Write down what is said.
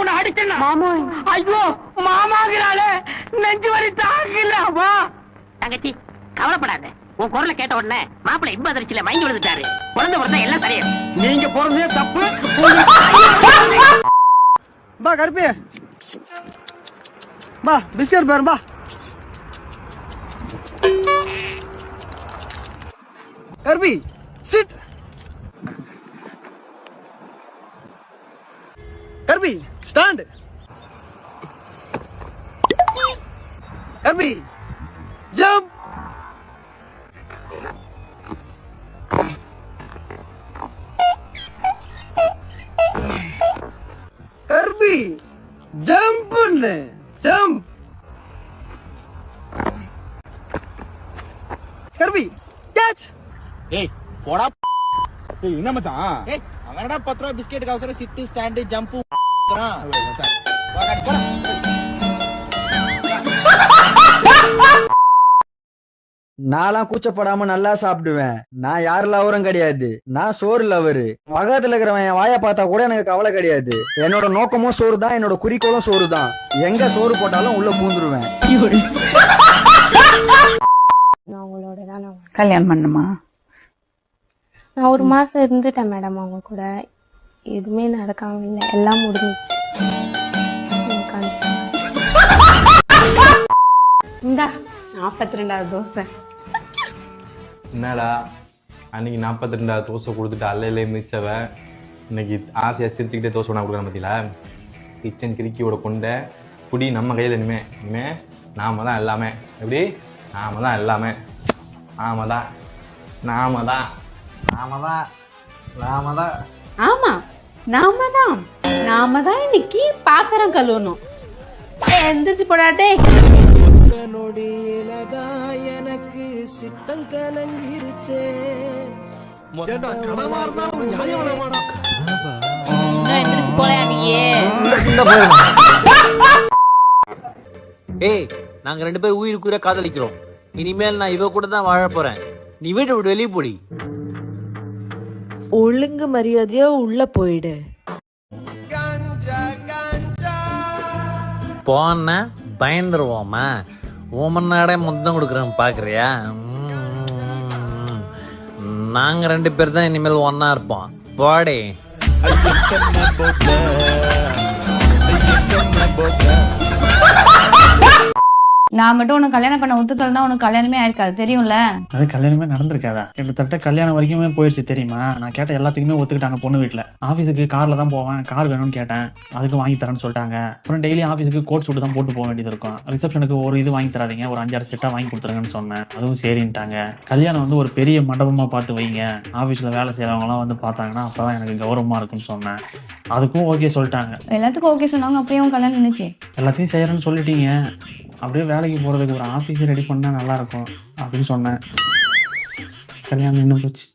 உன்னை அடிக்கணும் மாமா ஐயோ மாமாங்கிறாளே. நெஞ்சு வரி தாங்கல வா தங்கச்சி கவலைப்படாத. உன் குரலை கேட்ட உடனே மாப்பிள்ளை இன்ப அதிர்ச்சியில மயங்கி விழுந்துட்டாரு. குழந்தை பிறந்தா எல்லாம் சரியா நீங்க பிறந்தே தப்பு. பா கருப்பி. பா பிஸ்கட் பாரு பா. கருப்பி sit கருப்பி. Stand! Abby! Jump! Kirby, jump ne, jump. Kirby, catch. Hey, what up? Hey, ina mata. Hey, angarada patra biscuit kausara city stand jump. நான்லாம் கூச்சப்படாம நல்லா சாப்பிடுவேன். நான் யார் லவரும் கிடையாது. நான் சோறு லவரு. பக்கத்துல இருக்கிறவன் என் வாயை பார்த்தா கூட எனக்கு கவலை கிடையாது. என்னோட நோக்கமும் சோறு தான் என்னோட குறிக்கோளும் சோறு தான் எங்க சோறு போட்டாலும் உள்ள பூந்துருவேன். நான் அவங்களோட தான் நான் கல்யாணம் பண்ணுமா நான் ஒரு மாசம் இருந்துட்டேன் மேடம் அவங்க கூட. எதுவுமே நடக்காம இல்லை. எல்லாம் முடிஞ்சிச்சு. இந்தா நாற்பத்தி ரெண்டாவது தோசை. என்னடா அன்னைக்கு நாற்பத்தி ரெண்டாவது தோசை கொடுத்துட்டு அல்லையிலே மிச்சவ இன்னைக்கு ஆசையாக சிரிச்சுக்கிட்டே தோசை ஒன்றா கொடுக்குற பார்த்தீங்களா கிச்சன் கிறுக்கியோட கொண்ட. குடி நம்ம கையில் இனிமே. இனிமே நாம தான் எல்லாமே. எப்படி? நாம தான் எல்லாமே. நாம தான். நாம தான். நாம தான். நாம தான். ஆமா. நாம தான் நாம தான் இன்னைக்கு பாத்திரம் கழுவணும். எந்திரிச்சு போடாட்டே இன்னும் எந்திரிச்சு போலையா நீயே. ஏய் நாங்க ரெண்டு பேரும் உயிருக்குற காதலிக்கிறோம். இனிமேல் நான் இவ கூட தான் வாழ போறேன். நீ வீட்டை விட்டு வெளியே போடி. ஒழுங்கு மரியாதையா உள்ள போயிடு. போன பயந்துருவோமா. ஓமன்னாடே முத்தம் கொடுக்குறேன் பாக்குறியா உம். நாங்க ரெண்டு பேர் தான் இனிமேல் ஒன்னா இருப்போம். போடே. நான் மட்டும் உனக்கு கல்யாணம் பண்ண ஒத்துக்கலன்னா உனக்கு கல்யாணமே ஆயிருக்காது தெரியும்ல? அது கல்யாணமே நடந்திருக்காதா? கிட்டத்தட்ட கல்யாணம் வரைக்குமே போயிடுச்சு தெரியுமா? நான் கேட்ட எல்லாத்துக்குமே ஒத்துக்கிட்டாங்க பொண்ணு வீட்டில் ஆஃபீஸுக்கு காரில் தான் போவேன் கார் வேணும்னு கேட்டேன். அதுக்கு வாங்கி தரேன்னு சொல்லிட்டாங்க. அப்புறம் டெய்லி ஆஃபீஸுக்கு கோட் சூட்டு தான் போட்டு போக வேண்டியது இருக்கும். ரிசப்ஷனுக்கு ஒரு இது வாங்கி தராதீங்க ஒரு அஞ்சாறு செட்டாக வாங்கி கொடுத்துருங்கன்னு சொன்னேன். அதுவும் சரின்ட்டாங்க. கல்யாணம் வந்து ஒரு பெரிய மண்டபமாக பார்த்து வைங்க. ஆஃபீஸில் வேலை செய்கிறவங்களாம் வந்து பார்த்தாங்கன்னா அப்போ தான் எனக்கு கௌரவமாக இருக்கும்னு சொன்னேன். அதுக்கும் ஓகே சொல்லிட்டாங்க. எல்லாத்துக்கும் ஓகே சொன்னாங்க அப்படியே கல்யாணம் நின்னுச்சு. எல்லாத்தையும் செய்கிறேன்னு சொல்லிட்டீங்க. அப்படியே வேலைக்கு போகிறதுக்கு ஒரு ஆஃபீஸை ரெடி பண்ணால் நல்லாயிருக்கும் அப்படின்னு சொன்னேன். கல்யாணம் நின்று போச்சு.